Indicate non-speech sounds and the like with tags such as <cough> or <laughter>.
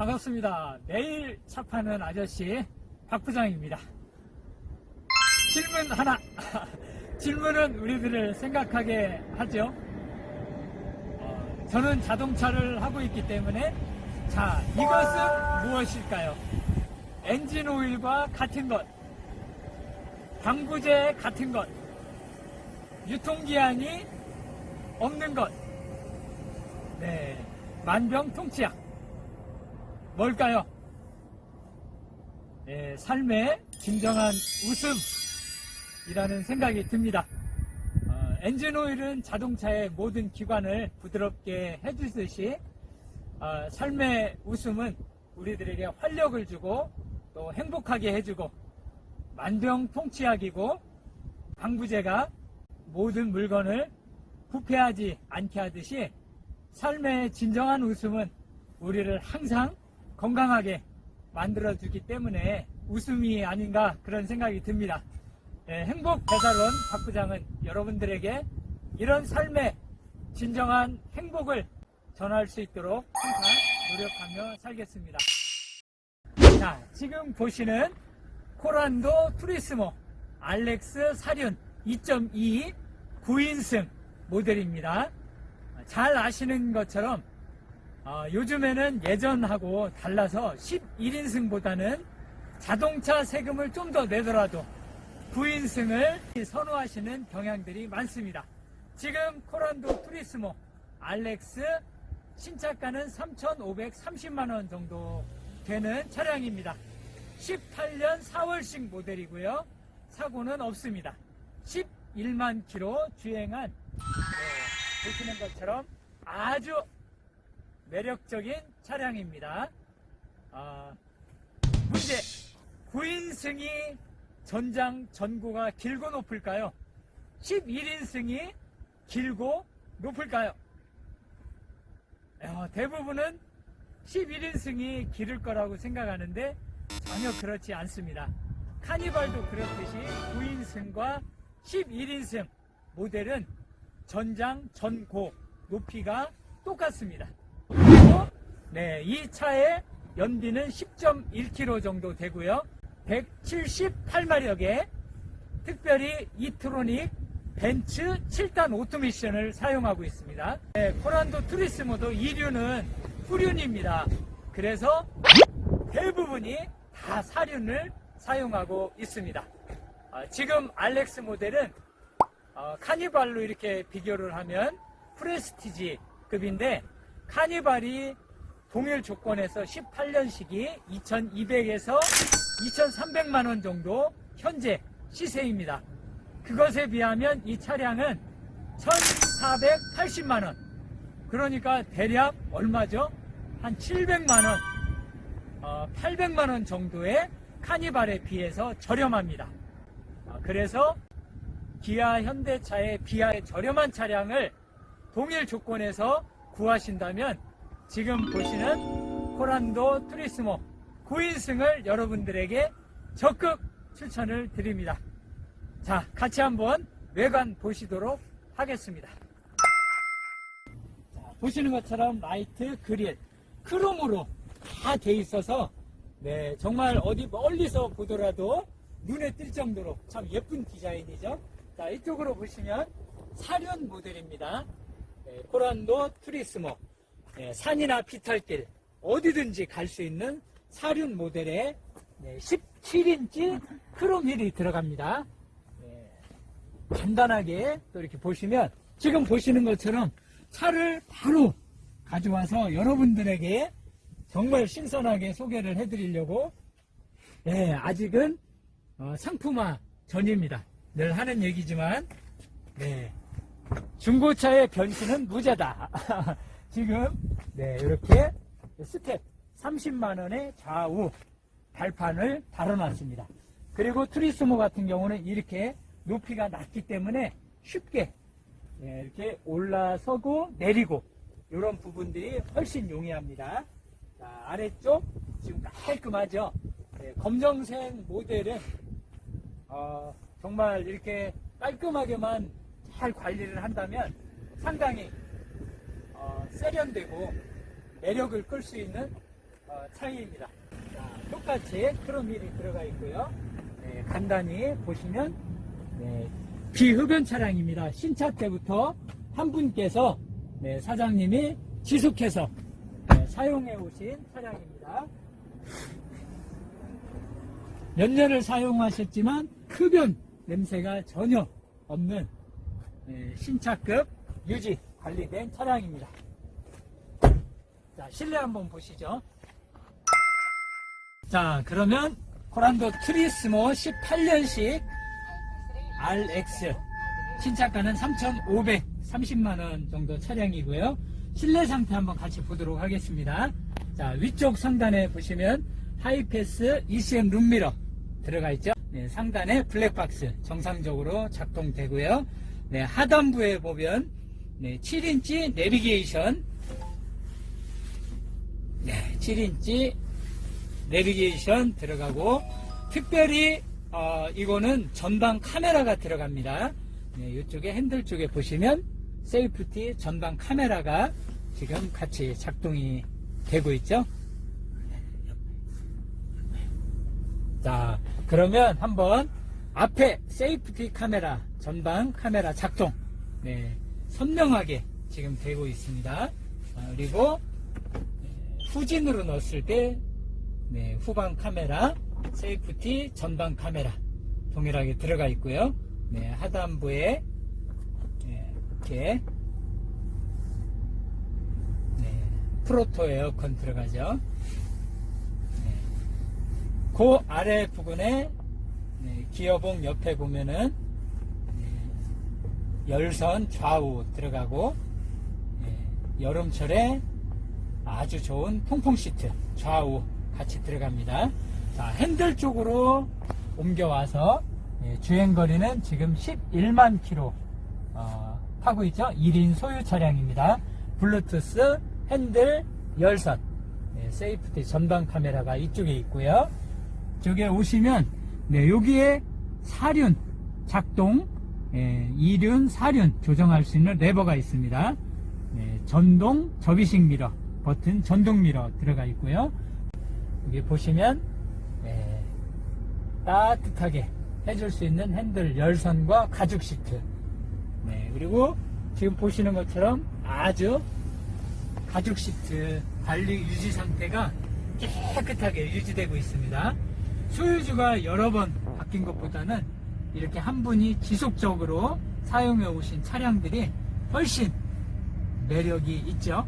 반갑습니다. 매일 차 파는 아저씨 박 부장입니다. 질문 하나. <laughs> 질문은 우리들을 생각하게 하죠. 어, 저는 자동차를 하고 있기 때문에 자 이것은 무엇일까요? 엔진 오일과 같은 것, 방부제 같은 것, 유통기한이 없는 것, 네 만병통치약. 뭘까요? 예, 삶의 진정한 웃음이라는 생각이 듭니다. 어, 엔진 오일은 자동차의 모든 기관을 부드럽게 해주듯이 어, 삶의 웃음은 우리들에게 활력을 주고 또 행복하게 해주고 만병통치약이고 방부제가 모든 물건을 부패하지 않게 하듯이 삶의 진정한 웃음은 우리를 항상 건강하게 만들어주기 때문에 웃음이 아닌가 그런 생각이 듭니다. 예, 행복 배달원 박 부장은 여러분들에게 이런 삶의 진정한 행복을 전할 수 있도록 항상 노력하며 살겠습니다. 자, 지금 보시는 코란도 투리스모 알렉스 사륜 2.2 9인승 모델입니다. 잘 아시는 것처럼 어, 요즘에는 예전하고 달라서 11인승보다는 자동차 세금을 좀 더 내더라도 9인승을 선호하시는 경향들이 많습니다. 지금 코란도 투리스모 알렉스 신차가는 3,530만원 정도 되는 차량입니다. 18년 4월식 모델이고요. 사고는 없습니다. 11만 킬로 주행한 네, 보시는 것처럼 아주 매력적인 차량입니다. 아, 문제 9인승이 전장 전고가 길고 높을까요? 11인승이 길고 높을까요? 어, 대부분은 11인승이 기를 거라고 생각하는데 전혀 그렇지 않습니다. 카니발도 그렇듯이 9인승과 11인승 모델은 전장 전고 높이가 똑같습니다. 네, 이 차의 연비는 10.1km 정도 되고요. 178마력의 특별히 이트로닉 벤츠 7단 오토미션을 사용하고 있습니다. 네, 코란도 투리스모도 2륜은 후륜입니다. 그래서 대부분이 다 4륜을 사용하고 있습니다. 아, 지금 알렉스 모델은 어, 카니발로 이렇게 비교를 하면 프레스티지 급인데 카니발이 동일 조건에서 18년식이 2200에서 2300만 원 정도 현재 시세입니다. 그것에 비하면 이 차량은 1480만 원. 그러니까 대략 얼마죠? 한 700만 원, 어, 800만 원 정도의 카니발에 비해서 저렴합니다. 아, 그래서 기아 현대차의 비하의 저렴한 차량을 동일 조건에서 구하신다면 지금 보시는 코란도 투리스모 9인승을 여러분들에게 적극 추천을 드립니다. 자, 같이 한번 외관 보시도록 하겠습니다. 자, 보시는 것처럼 라이트 그릴 크롬으로 다 돼 있어서 네, 정말 어디 멀리서 보더라도 눈에 띌 정도로 참 예쁜 디자인이죠. 자, 이쪽으로 보시면 사륜 모델입니다. 네, 코란도 투리스모 네, 산이나 피탈길 어디든지 갈 수 있는 사륜 모델에 네, 17인치 크롬 휠이 들어갑니다. 네, 간단하게 또 이렇게 보시면 지금 보시는 것처럼 차를 바로 가져와서 여러분들에게 정말 신선하게 소개를 해드리려고 네, 아직은 어, 상품화 전입니다. 늘 하는 얘기지만 네, 중고차의 변신은 무죄다. <laughs> 지금 네, 이렇게 스텝 30만 원의 좌우 발판을 달아놨습니다. 그리고 트리스모 같은 경우는 이렇게 높이가 낮기 때문에 쉽게 예, 이렇게 올라서고 내리고 이런 부분들이 훨씬 용이합니다. 자, 아래쪽 지금 깔끔하죠. 예, 검정색 모델은 어, 정말 이렇게 깔끔하게만 잘 관리를 한다면 상당히 어, 세련되고 매력을 끌 수 있는 어, 차이입니다. 자, 똑같이 크롬휠이 들어가 있고요. 네, 간단히 보시면 네, 비흡연 차량입니다. 신차 때부터 한 분께서 네, 사장님이 지속해서 네, 사용해 오신 차량입니다. 몇 년을 사용하셨지만 흡연 냄새가 전혀 없는 네, 신차급 유지 관리된 차량입니다. 자, 실내 한번 보시죠. 자, 그러면 코란도 트리스모 18년식 RX 신차가는 3,530만원 정도 차량이고요. 실내 상태 한번 같이 보도록 하겠습니다. 자, 위쪽 상단에 보시면 하이패스 ECM 룸미러 들어가 있죠. 네, 상단에 블랙박스 정상적으로 작동되고요. 네, 하단부에 보면 네, 7인치 내비게이션 네, 7인치 내비게이션 들어가고 특별히 어, 이거는 전방 카메라가 들어갑니다. 네, 이쪽에 핸들 쪽에 보시면 세이프티 전방 카메라가 지금 같이 작동이 되고 있죠. 자, 그러면 한번 앞에 세이프티 카메라, 전방 카메라 작동, 네, 선명하게 지금 되고 있습니다. 아, 그리고 후진으로 넣었을 때 네, 후방 카메라, 세이프티, 전방 카메라 동일하게 들어가 있고요. 네, 하단부에 네, 이렇게 네, 프로토 에어컨 들어가죠. 네, 그 아래 부분에 네, 기어봉 옆에 보면은 네, 열선 좌우 들어가고 네, 여름철에 아주 좋은 통풍 시트 좌우 같이 들어갑니다. 자, 핸들 쪽으로 옮겨와서 예, 주행거리는 지금 11만 킬로 어, 타고 있죠. 1인 소유 차량입니다. 블루투스 핸들 열선 예, 세이프티 전방 카메라가 이쪽에 있고요. 저기에 오시면 네, 여기에 사륜 작동 예, 이륜 사륜 조정할 수 있는 레버가 있습니다. 네, 전동 접이식 미러 버튼 전동 미러 들어가 있고요. 여기 보시면 예, 따뜻하게 해줄 수 있는 핸들 열선과 가죽 시트. 네, 그리고 지금 보시는 것처럼 아주 가죽 시트 관리 유지 상태가 깨끗하게 유지되고 있습니다. 소유주가 여러 번 바뀐 것보다는 이렇게 한 분이 지속적으로 사용해 오신 차량들이 훨씬 매력이 있죠.